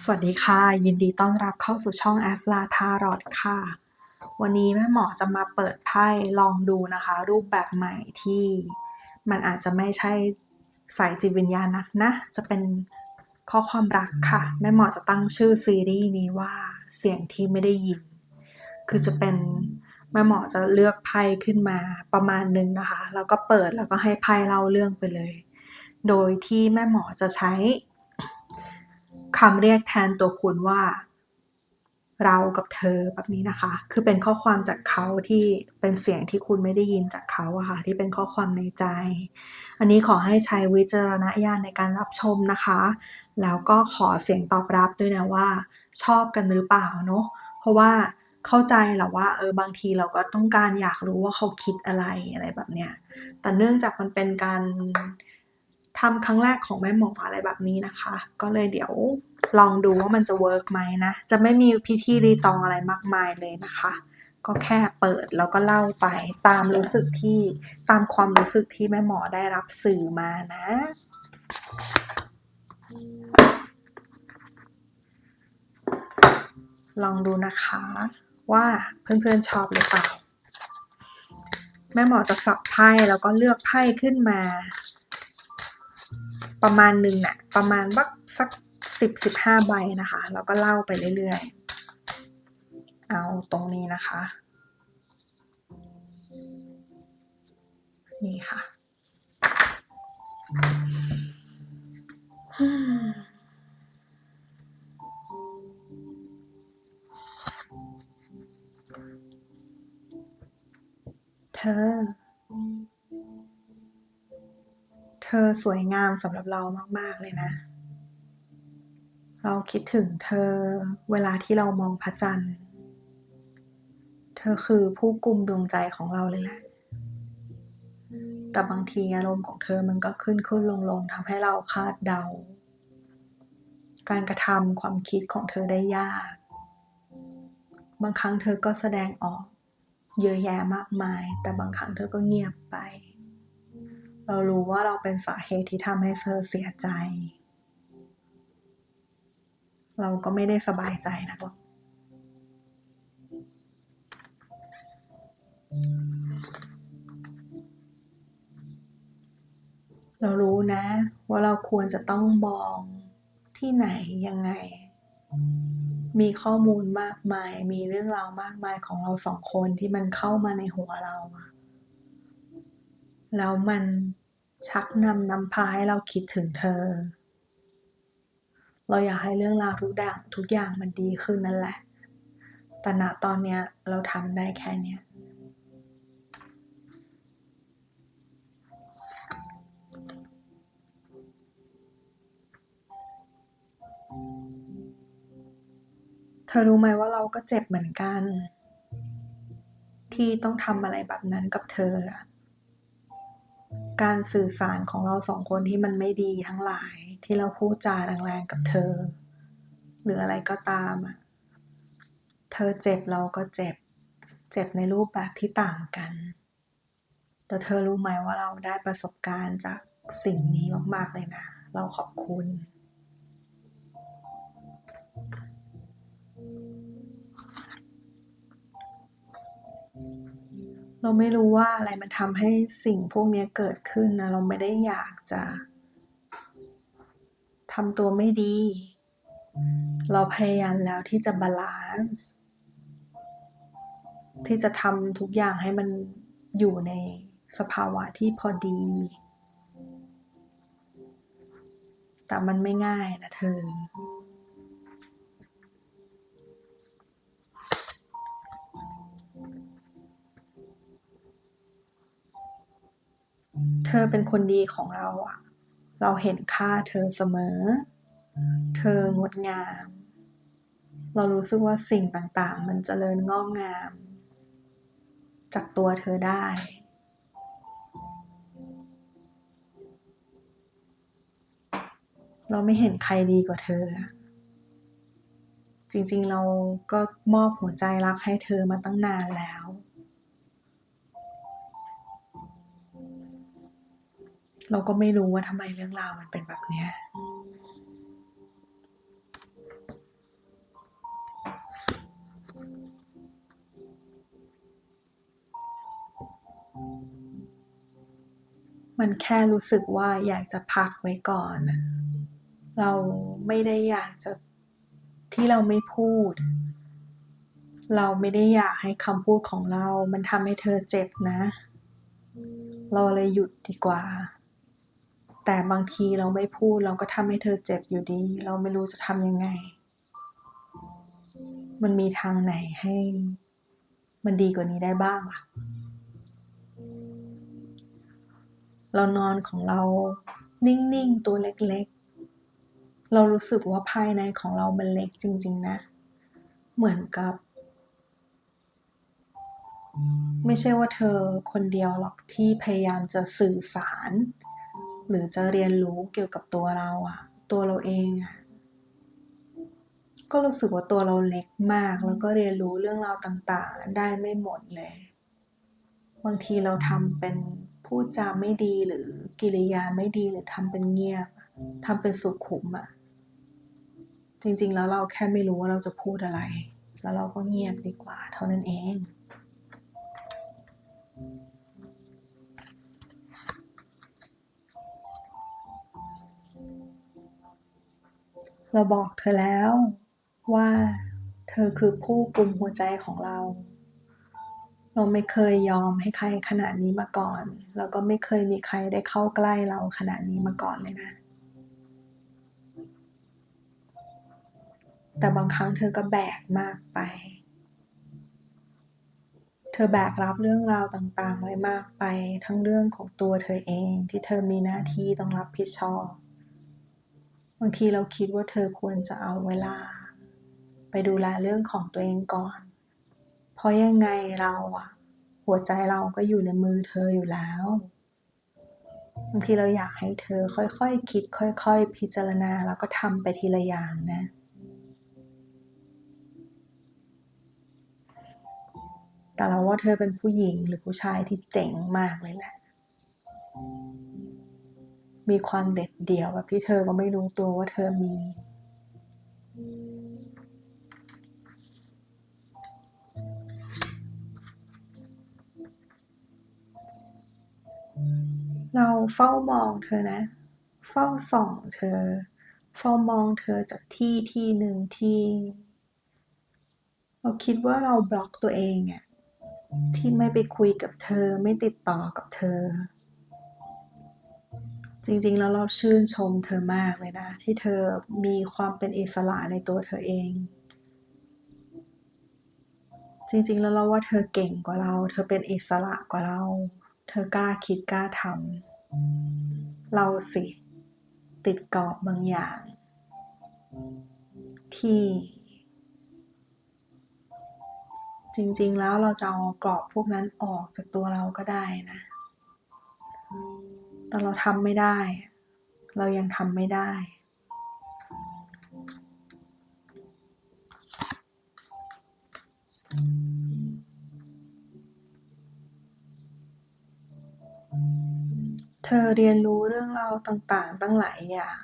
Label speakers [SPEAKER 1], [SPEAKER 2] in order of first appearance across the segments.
[SPEAKER 1] สวัสดีค่ะ ยินดีต้อนรับเข้าสู่ช่อง a s l a t a r o t ค่ะ วันนี้แม่หมอจะมาเปิดไพ่ลองดูนะคะ รูปแบบใหม่ที่มันอาจจะไม่ใช่สายจิตวิญญาณนักนะ จะเป็นข้อความรักค่ะ แม่หมอจะตั้งชื่อซีรีส์นี้ว่าเสียงที่ไม่ได้ยิน คือจะเป็นแม่หมอจะเลือกไพ่ขึ้นมาประมาณนึงนะคะ แล้วก็เปิดแล้วก็ให้ไพ่เล่าเรื่องไปเลย โดยที่แม่หมอจะใช้ คำเรียกแทนตัวคุณว่า เรากับเธอแบบนี้นะคะ คือเป็นข้อความจากเขาที่เป็นเสียงที่คุณไม่ได้ยินจากเขาอะค่ะ ที่เป็นข้อความในใจ อันนี้ขอให้ใช้วิจารณญาณในการรับชมนะคะ แล้วก็ขอเสียงตอบรับด้วยนะว่า ชอบกันหรือเปล่าเนาะ เพราะว่าเข้าใจแหละว่าเออบางทีเราก็ต้องการอยากรู้ว่าเขาคิดอะไรอะไรแบบเนี้ย แต่เนื่องจากมันเป็นการ ทำครั้งแรกของแม่หมออะไรแบบนี้นะคะ ก็เลยเดี๋ยวลองดูว่ามันจะเวิร์กไหมนะ จะไม่มีพิธีรีตองอะไรมากมายเลยนะคะ ก็แค่เปิดแล้วก็เล่าไปตามรู้สึกที่ตามความรู้สึกที่แม่หมอได้รับสื่อมานะ ลองดูนะคะว่าเพื่อนๆชอบหรือเปล่า แม่หมอจะสับไพ่แล้วก็เลือกไพ่ขึ้นมา ประมาณหนึ่งน่ะประมาณบักสักสิบสิบห้าใบนะคะ แล้วก็เล่าไปเรื่อยๆ เอาตรงนี้นะคะ นี่ค่ะเธอ อสวยงามสำหรับเรามาก ๆ เลยนะ เราคิดถึงเธอเวลาที่เรามองพระจันทร์ เธอคือผู้กุมดวงใจของเราเลยแหละ แต่บางทีอารมณ์ของเธอมันก็ขึ้นขึ้นลงลงทำให้เราคาดเดา การกระทำความคิดของเธอได้ยาก บางครั้งเธอก็แสดงออกเยอะแยะมากมาย แต่บางครั้งเธอก็เงียบไป เรารู้ว่าเราเป็นสาเหตุที่ทำให้เธอเสียใจ เราก็ไม่ได้สบายใจนะหรอกเรารู้นะ ว่าเราควรจะต้องมองที่ไหนยังไง มีข้อมูลมากมาย มีเรื่องราวมากมายของเราสองคนที่มันเข้ามาในหัวเราอะแล้วมัน ชักนำนำพาให้เราคิดถึงเธอ เราอยากให้เรื่องราวทุกอย่างทุกอย่างมันดีขึ้นนั่นแหละ แต่ณตอนเนี้ยเราทำได้แค่เนี้ยเธอรู้ไหมว่าเราก็เจ็บเหมือนกัน ที่ต้องทำอะไรแบบนั้นกับเธออะ การสื่อสารของเราสองคนที่มันไม่ดีทั้งหลาย ที่เราพูดจาแรงๆกับเธอ หรืออะไรก็ตามอะเธอเจ็บเราก็เจ็บ เจ็บในรูปแบบที่ต่างกัน แต่เธอรู้ไหมว่าเราได้ประสบการณ์จากสิ่งนี้มากๆเลยนะ เราขอบคุณ เราไม่รู้ว่าอะไรมันทำให้สิ่งพวกนี้เกิดขึ้นนะเราไม่ได้อยากจะทำตัวไม่ดี เราพยายามแล้วที่จะบาลานซ์ที่จะทำทุกอย่างให้มันอยู่ในสภาวะที่พอดี แต่มันไม่ง่ายนะเธอ ธอเป็นคนดีของเราอะเราเห็นค่าเธอเสมอ เธองดงาม เรารู้สึกว่าสิ่งต่างๆ มันเจริญงอกงาม จากตัวเธอได้ เราไม่เห็นใครดีกว่าเธอ จริงๆเราก็มอบหัวใจรักให้เธอมาตั้งนานแล้ว เราก็ไม่รู้ว่าทำไมเรื่องราวมันเป็นแบบนี้มันแค่รู้สึกว่าอยากจะพักไว้ก่อน เราไม่ได้อยากจะที่เราไม่พูด เราไม่ได้อยากให้คำพูดของเรา มันทำให้เธอเจ็บนะ เราเลยหยุดดีกว่า แต่บางทีเราไม่พูดเราก็ทำให้เธอเจ็บอยู่ดี เราไม่รู้จะทำยังไง มันมีทางไหนให้ มันดีกว่านี้ได้บ้างล่ะ เรานอนของเรานิ่งๆ ตัวเล็กๆ เรารู้สึกว่าภายในของเรามันเล็กจริง ๆ นะ เหมือนกับ ไม่ใช่ว่าเธอคนเดียวหรอกที่พยายามจะสื่อสาร หรือจะเรียนรู้เกี่ยวกับตัวเราอะตัวเราเองอะก็รู้สึกว่าตัวเราเล็กมาก แล้วก็เรียนรู้เรื่องราวต่างๆ ได้ไม่หมดเลย บางทีเราทำเป็นพูดจาไม่ดีหรือกิริยาไม่ดีหรือทำเป็นเงียบทำเป็นสุขุมอะจริงๆแล้วเราแค่ไม่รู้ว่าเราจะพูดอะไร แล้วเราก็เงียบดีกว่า เท่านั้นเอง เราบอกเธอแล้ว ว่า เธอคือผู้กุมหัวใจของเรา เราไม่เคยยอมให้ใครขนาดนี้มาก่อน แล้วก็ไม่เคยมีใครได้เข้าใกล้เราขนาดนี้มาก่อนเลยนะ แต่บางครั้งเธอก็แบกมากไป เธอแบกรับเรื่องราวต่างๆไว้มากไป ทั้งเรื่องของตัวเธอเองที่เธอมีหน้าที่ต้องรับผิดชอบ บางทีเราคิดว่าเธอควรจะเอาเวลา ไปดูแลเรื่องของตัวเองก่อน เพราะยังไงเราอะหัวใจเราก็อยู่ในมือเธออยู่แล้วบางทีเราอยากให้เธอค่อยๆคคิด ค่อย ๆ พิจารณาแล้วก็ทำไปทีละอย่างนะ แต่เราว่าเธอเป็นผู้หญิงหรือผู้ชายที่เจ๋งมากเลยแหละ มีความเด็ดเดี่ยวแบบที่เธอก็ไม่รู้ตัวว่าเธอมี เราเฝ้ามองเธอนะ เฝ้าส่องเธอ เฝ้ามองเธอจากที่ที่หนึ่งที่ เราคิดว่าเราบล็อกตัวเองอะที่ไม่ไปคุยกับเธอไม่ติดต่อกับเธอ จริงๆ แล้วเราชื่นชมเธอมากเลยนะ ที่เธอมีความเป็นอิสระในตัวเธอเอง จริงๆ แล้วเราว่าเธอเก่งกว่าเรา เธอเป็นอิสระกว่าเรา เธอกล้าคิดกล้าทำเราสิ ติดกรอบบางอย่าง ที่ จริงๆ แล้วเราจะเอากรอบพวกนั้นออกจากตัวเราก็ได้นะ แต่เราทำไม่ได้ เรายังทำไม่ได้ เธอเรียนรู้เรื่องเราต่างๆ ตั้งหลายอย่าง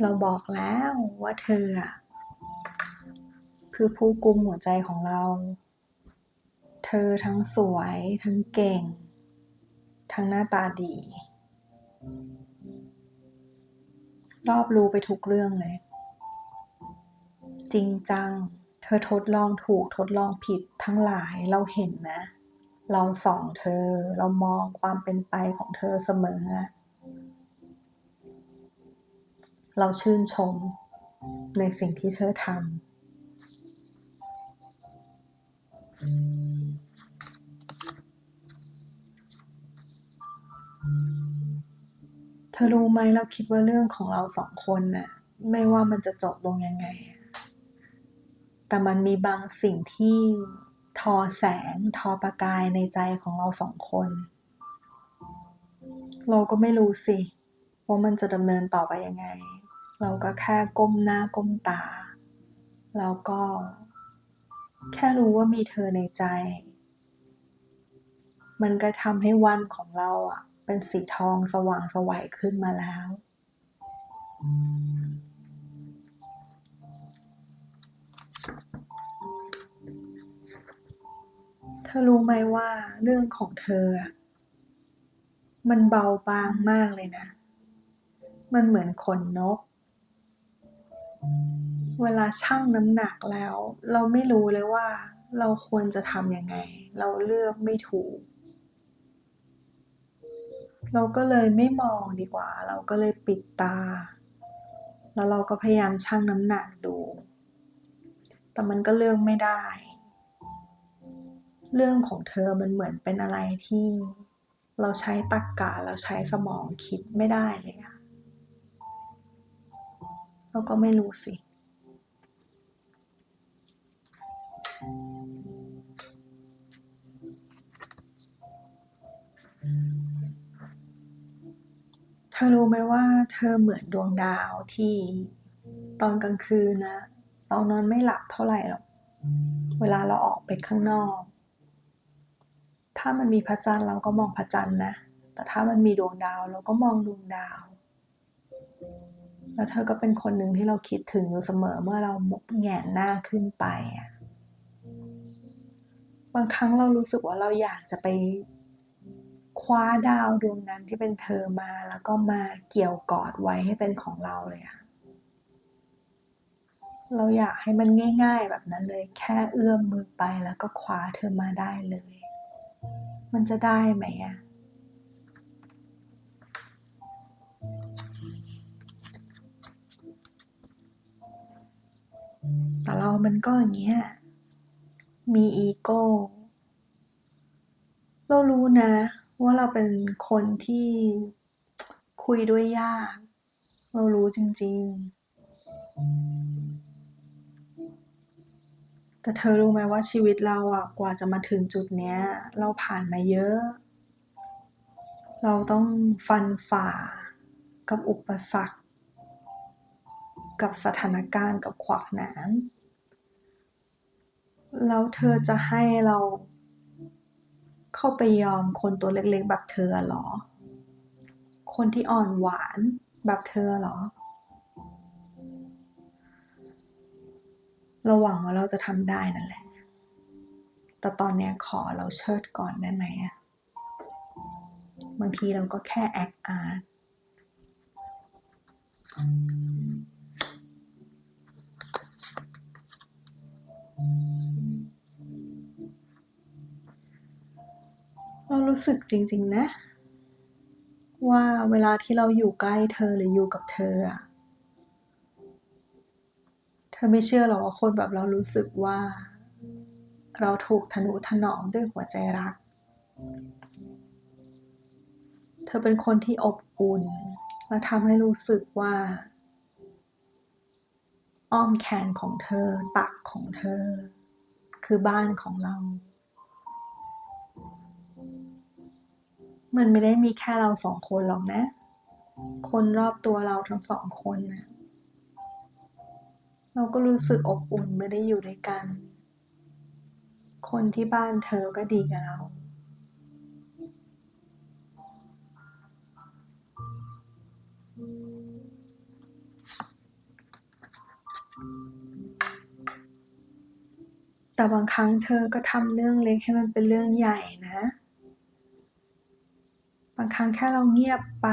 [SPEAKER 1] เราบอกแล้วว่าเธอคือผู้กุมหัวใจของเรา เธอทั้งสวยทั้งเก่ง ทั้งหน้าตาดี รอบรู้ไปทุกเรื่องเลย จริงจัง เธอทดลองถูกทดลองผิดทั้งหลายเราเห็นนะ เราส่องเธอเรามองความเป็นไปของเธอเสมอ เราชื่นชมในสิ่งที่เธอทำ อรู้ไหมเราคิดว่าเรื่องของเราสองคนน่ะ ไม่ว่ามันจะจบลงยังไง แต่มันมีบางสิ่งที่ทอแสงทอประกายในใจของเราสองคน เราก็ไม่รู้สิ ว่ามันจะดำเนินต่อไปยังไง เราก็แค่ก้มหน้าก้มตา แล้วก็ แค่รู้ว่ามีเธอในใจ มันก็ทำให้วันของเราอะ เป็นสีทองสว่างสวัยขึ้นมาแล้ว เธอรู้ไหมว่าเรื่องของเธอ มันเบาบางมากเลยนะ มันเหมือนขนนก เวลาชั่งน้ำหนักแล้ว เราไม่รู้เลยว่าเราควรจะทำยังไง เราเลือกไม่ถูก เราก็เลยไม่มองดีกว่า เราก็เลยปิดตา แล้วเราก็พยายามชั่งน้ำหนักดู แต่มันก็เลือกไม่ได้ เรื่องของเธอมันเหมือนเป็นอะไรที่ เราใช้ตรรกกะเราใช้สมองคิดไม่ได้เลยอะเราก็ไม่รู้สิ เธอรู้ไหมว่าเธอเหมือนดวงดาวที่ตอนกลางคืนนะเรานอนไม่หลับเท่าไหร่หรอกเวลาเราออกไปข้างนอก ถ้ามันมีพระจันทร์เราก็มองพระจันทร์นะ แต่ถ้ามันมีดวงดาวเราก็มองดวงดาว แล้วเธอก็เป็นคนหนึ่งที่เราคิดถึงอยู่เสมอเมื่อเราแงนหน้าขึ้นไปอะบางครั้งเรารู้สึกว่าเราอยากจะไป คว้าดาวดวงนั้นที่เป็นเธอมาแล้วก็มาเกี่ยวกอดไว้ให้เป็นของเราเลยอะเราอยากให้มันง่าย ๆ แบบนั้นเลย แค่เอื้อมมือไปแล้วก็คว้าเธอมาได้เลย มันจะได้ไหมอะแต่เรามันก็อย่างเงี้ย มีอีโก้ เรารู้นะ ว่าเราเป็นคนที่คุยด้วยยาก เรารู้จริง ๆ แต่เธอรู้ไหมว่าชีวิตเราอะกว่าจะมาถึงจุดเนี้ย เราผ่านมาเยอะ เราต้องฟันฝ่ากับอุปสรรค กับสถานการณ์กับขวากหนามแล้วเธอจะให้เรา เข้าไปยอมคนตัวเล็กๆ แบบเธอเหรอ คนที่อ่อนหวานแบบเธอเหรอ เราหวังว่าเราจะทำได้นั่นแหละ แต่ตอนนี้ขอเราเชิดก่อนได้ไหมอะบางทีเราก็แค่แอคอาร์ต รู้สึกจริง ๆ นะ ว่าเวลาที่เราอยู่ใกล้เธอหรืออยู่กับเธออะเธอไม่เชื่อหรอกว่าคนแบบเรารู้สึกว่า เราถูกทนุถนอมด้วยหัวใจรัก เธอเป็นคนที่อบอุ่น และทำให้รู้สึกว่า อ้อมแขนของเธอ ตักของเธอ คือบ้านของเรา มันไม่ได้มีแค่เราสองคนหรอกนะ คนรอบตัวเราทั้งสองคนนะเราก็รู้สึกอบอุ่นไม่ได้อยู่ด้วยกัน คนที่บ้านเธอก็ดีกับเรา แต่บางครั้งเธอก็ทำเรื่องเล็กให้มันเป็นเรื่องใหญ่นะ ครั้งแค่เราเงียบไป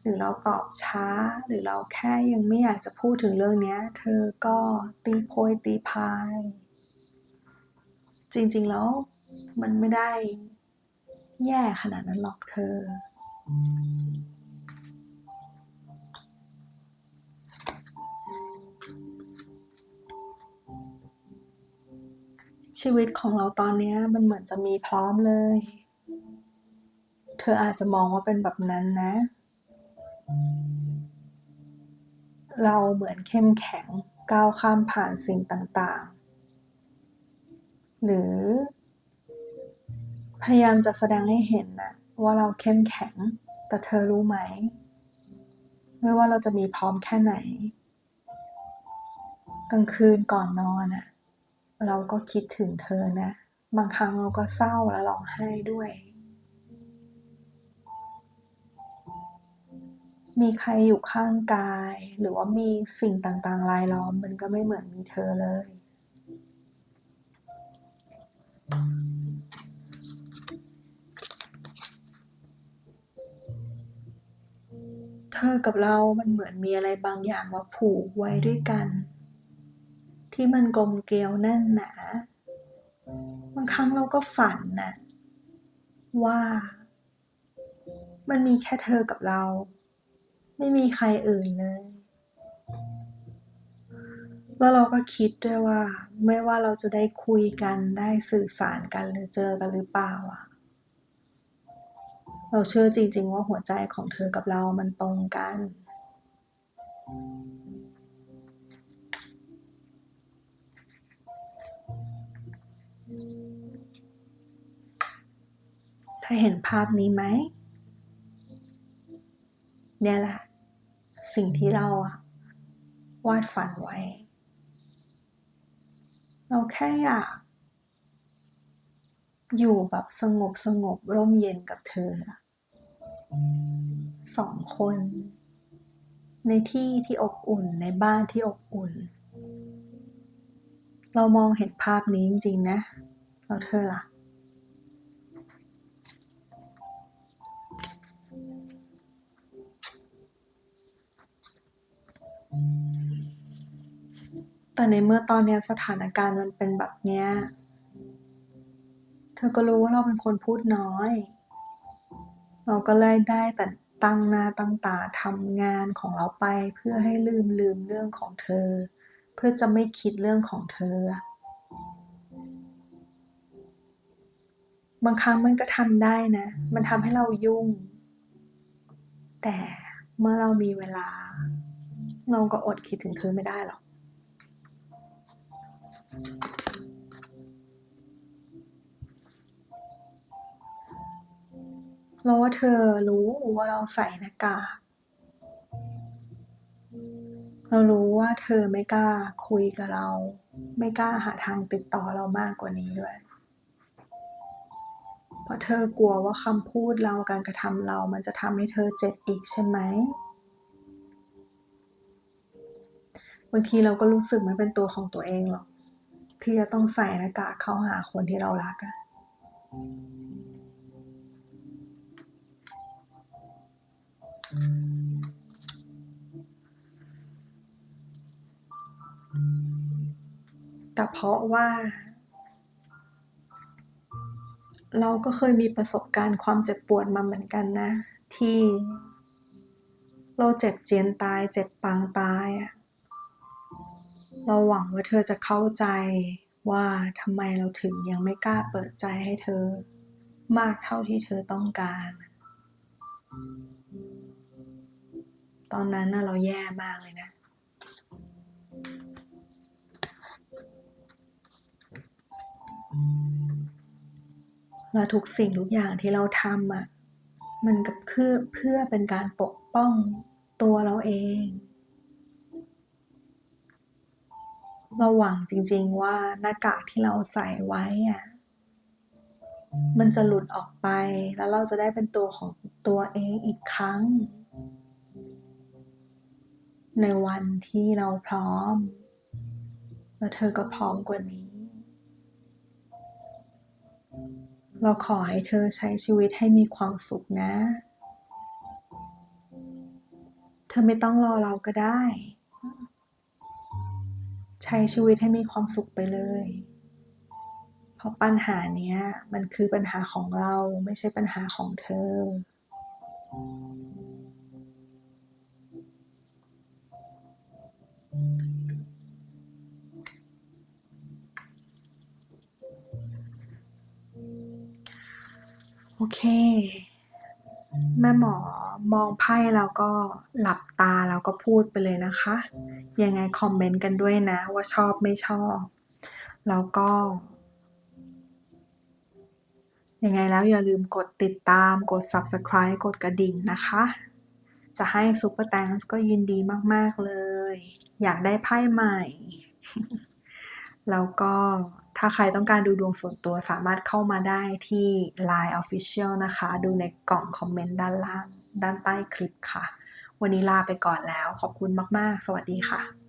[SPEAKER 1] หรือเราตอบช้า หรือเราแค่ยังไม่อยากจะพูดถึงเรื่องนี้เธอก็ตีโพยตีพาย จริงๆแล้วมันไม่ได้แย่ขนาดนั้นหรอกเธอ ชีวิตของเราตอนนี้มันเหมือนจะมีพร้อมเลย เธออาจจะมองว่าเป็นแบบนั้นนะ เราเหมือนเข้มแข็งก้าวข้ามผ่านสิ่งต่างๆ หรือ พยายามจะแสดงให้เห็นนะว่าเราเข้มแข็ง แต่เธอรู้ไหม ไม่ว่าเราจะมีพร้อมแค่ไหน กลางคืนก่อนนอนอะเราก็คิดถึงเธอนะ บางครั้งเราก็เศร้าและร้องไห้ด้วย มีใครอยู่ข้างกาย หรือว่ามีสิ่งต่างๆรายล้อม มันก็ไม่เหมือนมีเธอเลย เธอกับเรา มันเหมือนมีอะไรบางอย่างมาผูกไว้ด้วยกัน ที่มันกลมเกลียวแน่นหนา บางครั้งเราก็ฝันนะว่า มันมีแค่เธอกับเรา ไม่มีใครอื่นเลย แล้วเราก็คิดด้วยว่า ไม่ว่าเราจะได้คุยกันได้สื่อสารกันหรือเจอกันหรือเปล่าอะเราเชื่อจริง ๆ ว่าหัวใจของเธอกับเรามันตรงกัน ถ้าเห็นภาพนี้ไหมเนี่ยแหละ สิ่งที่เราอะวาดฝันไว้ เราแค่อยาก อยู่แบบสงบสงบร่มเย็นกับเธอสองคน ในที่ที่อบอุ่นในบ้านที่อบอุ่น เรามองเห็นภาพนี้จริงๆนะแล้วเธอล่ะ แต่ในเมื่อตอนนี้สถานการณ์มันเป็นแบบเนี้ย เธอก็รู้ว่าเราเป็นคนพูดน้อย เราก็เลยได้แต่ตั้งหน้าตั้งตาทำงานของเราไปเพื่อให้ลืมลืมเรื่องของเธอ เพื่อจะไม่คิดเรื่องของเธอ บางครั้งมันก็ทำได้นะ มันทำให้เรายุ่ง แต่เมื่อเรามีเวลา เราก็อดคิดถึงเธอไม่ได้หรอก เราว่าเธอรู้ว่าเราใส่หน้ากากเรารู้ว่าเธอไม่กล้าคุยกับเรา ไม่กล้าหาทางติดต่อเรามากกว่านี้ด้วย เพราะเธอกลัวว่าคำพูดเราการกระทำเรา มันจะทำให้เธอเจ็บอีกใช่ไหมบางทีเราก็รู้สึกไม่เป็นตัวของตัวเองหรอก ที่จะต้องใส่หน้ากากเข้าหาคนที่เรารักอะแต่เพราะว่า เราก็เคยมีประสบการณ์ความเจ็บปวดมาเหมือนกันนะ ที่ เราเจ็บเจียนตาย เจ็บปางตายอะ เราหวังว่าเธอจะเข้าใจว่าทำไมเราถึงยังไม่กล้าเปิดใจให้เธอ มากเท่าที่เธอต้องการ ตอนนั้นเราแย่มากเลยนะ และทุกสิ่งทุกอย่างที่เราทำอะ มันก็เพื่อเพื่อเป็นการปกป้องตัวเราเอง เราหวังจริงๆว่าหน้ากากที่เราใส่ไว้อะมันจะหลุดออกไปแล้วเราจะได้เป็นตัวของตัวเองอีกครั้ง ในวันที่เราพร้อม และเธอก็พร้อมกว่านี้ เราขอให้เธอใช้ชีวิตให้มีความสุขนะ เธอไม่ต้องรอเราก็ได้ ใช้ชีวิตให้มีความสุขไปเลย เพราะปัญหาเนี้ย มันคือปัญหาของเราไม่ใช่ปัญหาของเธอ โอเค แม่หมอมองไพ่แล้วก็หลับตาแล้วก็พูดไปเลยนะคะ ยังไงคอมเมนต์กันด้วยนะว่าชอบไม่ชอบ แล้วก็ ยังไงแล้วอย่าลืมกดติดตามกด subscribe กดกระดิ่งนะคะ จะให้ซูเปอร์แตงก็ยินดีมาก ๆ เลย อยากได้ไพ่ใหม่ แล้วก็ ถ้าใครต้องการดูดวงส่วนตัวสามารถเข้ามาได้ที่ Line Official นะคะ ดูในกล่องคอมเมนต์ด้านล่าง ด้านใต้คลิปค่ะ วันนี้ลาไปก่อนแล้ว ขอบคุณมาก ๆ สวัสดีค่ะ